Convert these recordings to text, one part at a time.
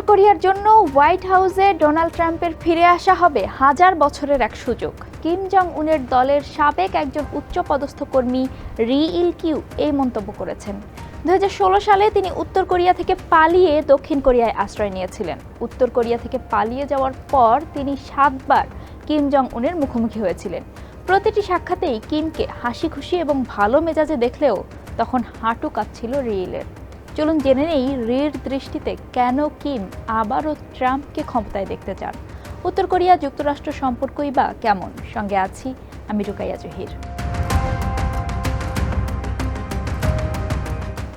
উত্তর কোরিয়ার জন্য হোয়াইট হাউসে ডোনাল্ড ট্রাম্পের ফিরে আসা হবে হাজার বছরের এক সুযোগ। কিম জং উনের দলের সাবেক একজন উচ্চপদস্থ কর্মী রি ইল কিউ এই মন্তব্য করেছেন। দুই হাজার ষোলো সালে তিনি উত্তর কোরিয়া থেকে পালিয়ে দক্ষিণ কোরিয়ায় আশ্রয় নিয়েছিলেন। উত্তর কোরিয়া থেকে পালিয়ে যাওয়ার পর তিনি সাতবার কিম জং উনের মুখোমুখি হয়েছিলেন। প্রতিটি সাক্ষাতেই কিমকে হাসি খুশি এবং ভালো মেজাজে দেখলেও তখন হাঁটু কাঁপছিল রিইলের চলুন জেনে নেই রির দৃষ্টিতে কেন কিম আবারও ট্রাম্পকে ক্ষমতায় দেখতে চান। উত্তর কোরিয়া যুক্তরাষ্ট্র সম্পর্কই বা কেমন? সঙ্গে আছি আমি রুকাইয়া জহির।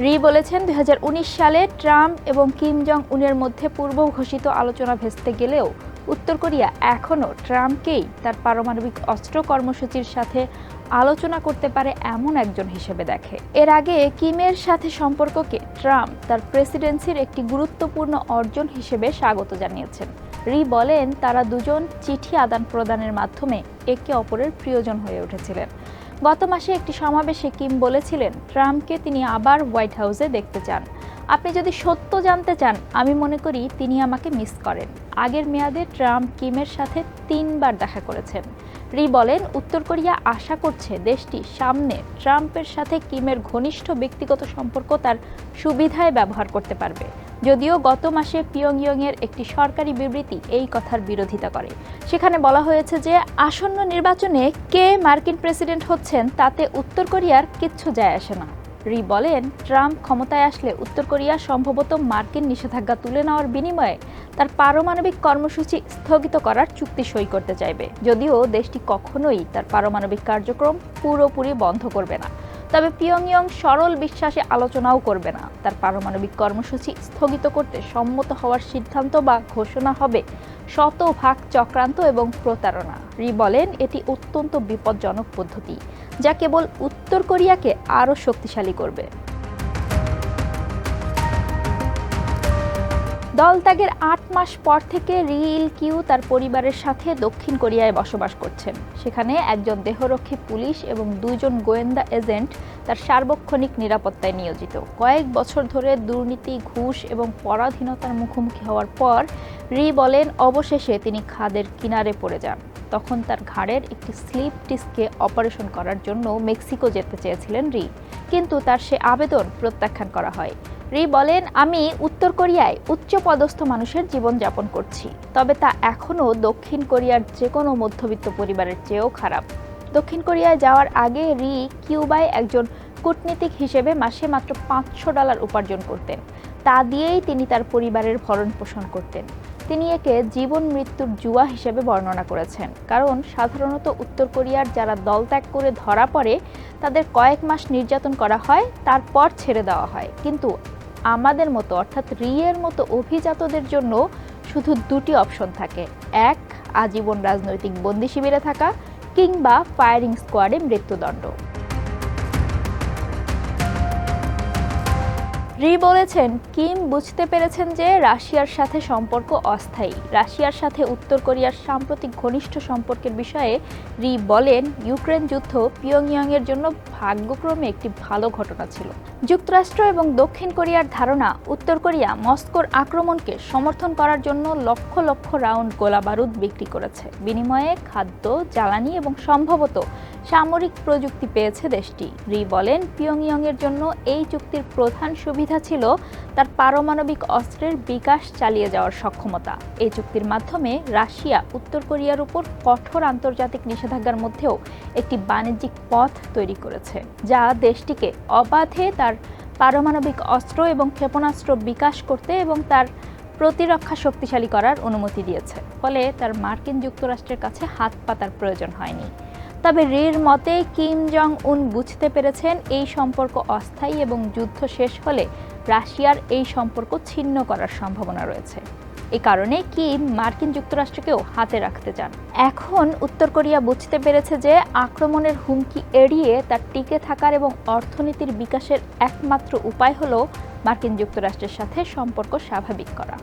রি বলেছেন, দুই হাজার উনিশ সালে ট্রাম্প এবং কিম জং উনের মধ্যে পূর্ব ঘোষিত আলোচনা ভেস্তে গেলেও উত্তর কোরিয়া এখনও ট্রাম্পকেই তার পারমাণবিক অস্ত্র কর্মসূচির সাথে আলোচনা করতে পারে এমন একজন হিসেবে দেখে। এর আগে কিমের সাথে সম্পর্ককে ট্রাম্প তার প্রেসিডেন্সির একটি গুরুত্বপূর্ণ অর্জন হিসেবে স্বাগত জানিয়েছেন। রি বলেন, তারা দুজন চিঠি আদান প্রদানের মাধ্যমে একে অপরের প্রিয়জন হয়ে উঠেছিলেন। গত মাসে একটি সমাবেশে কিম বলেছিলেন, ট্রাম্পকে তিনি আবার হোয়াইট হাউসে দেখতে চান। আপনি যদি সত্য জানতে চান, আমি মনে করি তিনি আমাকে মিস করেন। আগের মেয়াদে ট্রাম্প, কিমের সাথে তিনবার দেখা করেছেন। রি বলেন, উত্তর কোরিয়া আশা করছে দেশটি সামনে ট্রাম্পের সাথে কিমের ঘনিষ্ঠ ব্যক্তিগত সম্পর্ক তার সুবিধায় ব্যবহার করতে পারবে। যদিও গত মাসে পিয়ংইয়ং এর একটি সরকারি বিবৃতি এই কথার বিরোধিতা করে। সেখানে বলা হয়েছে যে, আসন্ন নির্বাচনে কে মার্কিন প্রেসিডেন্ট হচ্ছেন তাতে উত্তর কোরিয়ার কিচ্ছু যায় আসে না। রি বলেন, ট্রাম্প ক্ষমতায় আসলে উত্তর কোরিয়া সম্ভবত মার্কিন নিষেধাজ্ঞা তুলে নেওয়ার বিনিময়ে তার পারমাণবিক কর্মসূচি স্থগিত করার চুক্তি সই করতে চাইবে। যদিও দেশটি কখনোই তার পারমাণবিক কার্যক্রম পুরোপুরি বন্ধ করবে না। তবে পিয়ংইয়ং সরল বিশ্বাসে আলোচনাও করবে না। তার পারমাণবিক কর্মসূচি স্থগিত করতে সম্মত হওয়ার সিদ্ধান্ত বা ঘোষণা হবে শতভাগ চক্রান্ত এবং প্রতারণা। রি বলেন, এটি অত্যন্ত বিপজ্জনক পদ্ধতি, যা কেবল উত্তর কোরিয়াকে আরও শক্তিশালী করবে। দল ত্যাগের আট মাস পর থেকে রিল কিউ তার পরিবারের সাথে দক্ষিণ কোরিয়ায় বসবাস করছেন। সেখানে একজন দেহরক্ষী পুলিশ এবং দুজন গোয়েন্দা এজেন্ট তার সার্বক্ষণিক নিরাপত্তায় নিয়োজিত। কয়েক বছর ধরে দুর্নীতি, ঘুষ এবং পরাধীনতার মুখোমুখি হওয়ার পর রি বলেন, অবশেষে তিনি খাদের কিনারে পড়ে যান। তখন তার ঘাড়ের একটি স্লিপ ডিস্কে অপারেশন করার জন্য মেক্সিকো যেতে চেয়েছিলেন রি। কিন্তু তার সে আবেদন প্রত্যাখ্যান করা হয়। রি বলেন, আমি উত্তর কোরিয়ায় উচ্চপদস্থ মানুষের জীবনযাপন করছি। তবে তা এখনও দক্ষিণ কোরিয়ার যে কোনো মধ্যবিত্ত পরিবারের চেয়েও খারাপ। দক্ষিণ কোরিয়ায় যাওয়ার আগে রি কিউবায় একজন কূটনীতিক হিসেবে মাসে মাত্র পাঁচশো ডলার উপার্জন করতেন। তা দিয়েই তিনি তার পরিবারের ভরণ পোষণ করতেন। তিনি একে জীবন মৃত্যুর জুয়া হিসেবে বর্ণনা করেছেন। কারণ সাধারণত উত্তর কোরিয়ার যারা দল ত্যাগ করে ধরা পড়ে, তাদের কয়েক মাস নির্যাতন করা হয়, তারপর ছেড়ে দেওয়া হয়। কিন্তু আমাদের মতো, অর্থাৎ রিয়ের মতো অভিজাতদের জন্য শুধু দুটি অপশন থাকে। এক, আজীবন রাজনৈতিক বন্দি শিবিরে থাকা কিংবা ফায়ারিং স্কোয়াডে মৃত্যুদণ্ড। রি বলেছেন, কিম বুঝতে পেরেছেন যে রাশিয়ার সাথে সম্পর্ক অস্থায়ী। রাশিয়ার সাথে উত্তর কোরিয়ার সাম্প্রতিক ঘনিষ্ঠ সম্পর্কের বিষয়ে রি বলেন, ইউক্রেন যুদ্ধ পিয়ংইয়ংয়ের জন্য ভাগ্যক্রমে একটি ভালো ঘটনা ছিল। যুক্তরাষ্ট্র এবং দক্ষিণ কোরিয়ার ধারণা উত্তর কোরিয়া মস্কোর আক্রমণকে সমর্থন করার জন্য লক্ষ লক্ষ রাউন্ড গোলা বারুদ বিক্রি করেছে। বিনিময়ে খাদ্য, জ্বালানি এবং সম্ভবত সামরিক প্রযুক্তি পেয়েছে দেশটি। রি বলেন, পিয়ংইয়ংয়ের জন্য এই চুক্তির প্রধান সুবিধা ছিল তার পারমাণবিক অস্ত্রের বিকাশ চালিয়ে যাওয়ার সক্ষমতা। এই চুক্তির মাধ্যমে রাশিয়া উত্তর কোরিয়ার উপর কঠোর আন্তর্জাতিক নিষেধাজ্ঞার মধ্যেও একটি বাণিজ্যিক পথ তৈরি করেছে। যা দেশটিকে অবাধে তার পারমাণবিক অস্ত্র এবং ক্ষেপণাস্ত্র বিকাশ করতে এবং তার প্রতিরক্ষা শক্তিশালী করার অনুমতি দিয়েছে। ফলে তার মার্কিন যুক্তরাষ্ট্রের কাছে হাত পাতার প্রয়োজন হয়নি। তবে রির মতে কিম জং উন বুঝতে পেরেছেন এই সম্পর্ক অস্থায়ী এবং যুদ্ধ শেষ হলে রাশিয়ার এই সম্পর্ক ছিন্ন করার সম্ভাবনা রয়েছে। এ কারণে কিম মার্কিন যুক্তরাষ্ট্রকেও হাতে রাখতে চান? এখন উত্তর কোরিয়া বুঝতে পেরেছে যে আক্রমণের হুমকি এড়িয়ে তার টিকে থাকার এবং অর্থনীতির বিকাশের একমাত্র উপায় হলো মার্কিন যুক্তরাষ্ট্রের সাথে সম্পর্ক স্বাভাবিক করা।